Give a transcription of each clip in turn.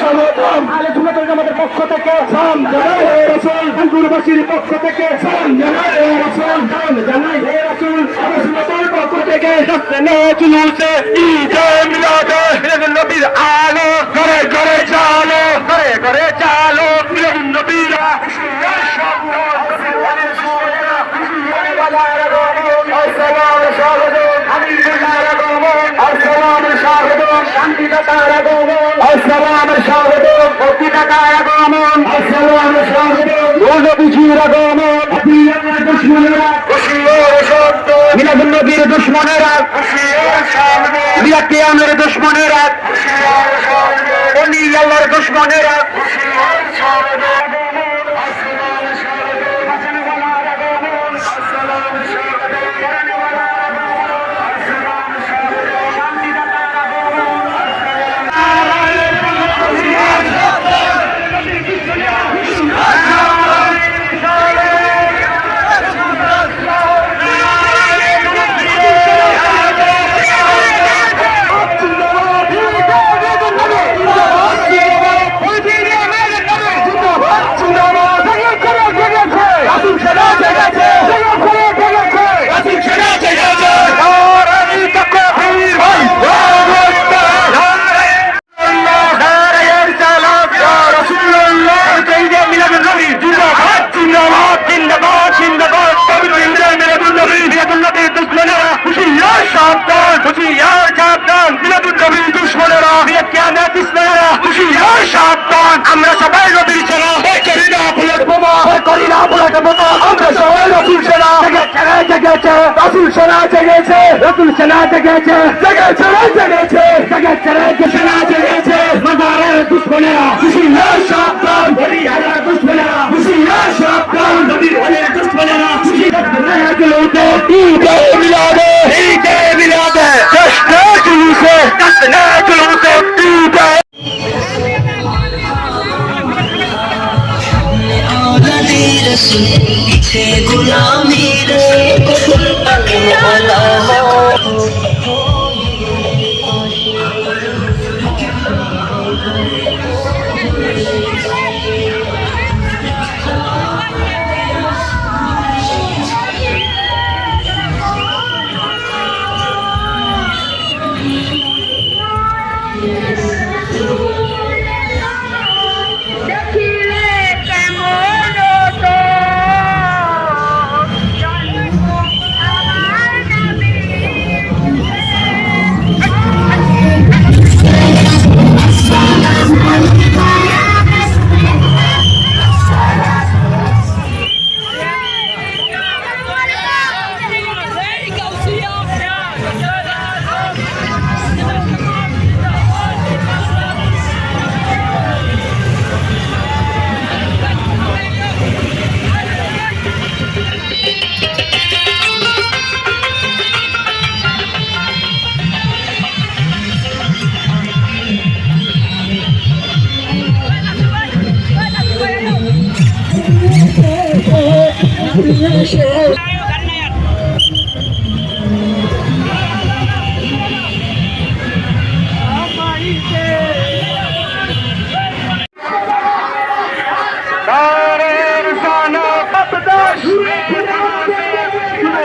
সমর্থন আলে সুন্নাতুল জামাতের পক্ষ থেকে। সালাম জানাই হে রাসূল। আঙ্গুরবাসীর পক্ষ থেকে। সালাম জানাই হে রাসূল। সালাম জানাই হে রাসূল। আলে পক্ষ থেকে। সালাম জুলুসে ঈদ মিলাদে নবীর আলো ঘরে আসসালাম শাহদুল প্রতিদাতার আগমন। আসসালাম শাহদুল নবীজির আগমন। দুশমনেরা। খুশির শব্দ মিলাদুন নবীর দুশমনেরা। খুশির শব্দ মিলাদ কিয়ামের দুশমনেরা। খুশির শব্দ অলি আল্লাহর দুশমনেরা। আমরা সবাই নবীর সেনা। করি না বুলেট বোমা। করি না বুলেট বোমা। আমরা সবাই রসুল সেনা। জেগেছে রসুল সেনা জেগেছে। রসুল সেনা জেগেছে। জেগেছে জেগেছে। জেগেছে সেনা জেগেছে। মাজারের দুশ্মনেরা। খুশিয়া সাবধান। বলিয়ার দুশ্মনেরা। রসুল পিছে গুলামির আল্লাহ দেখিলে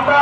আমরা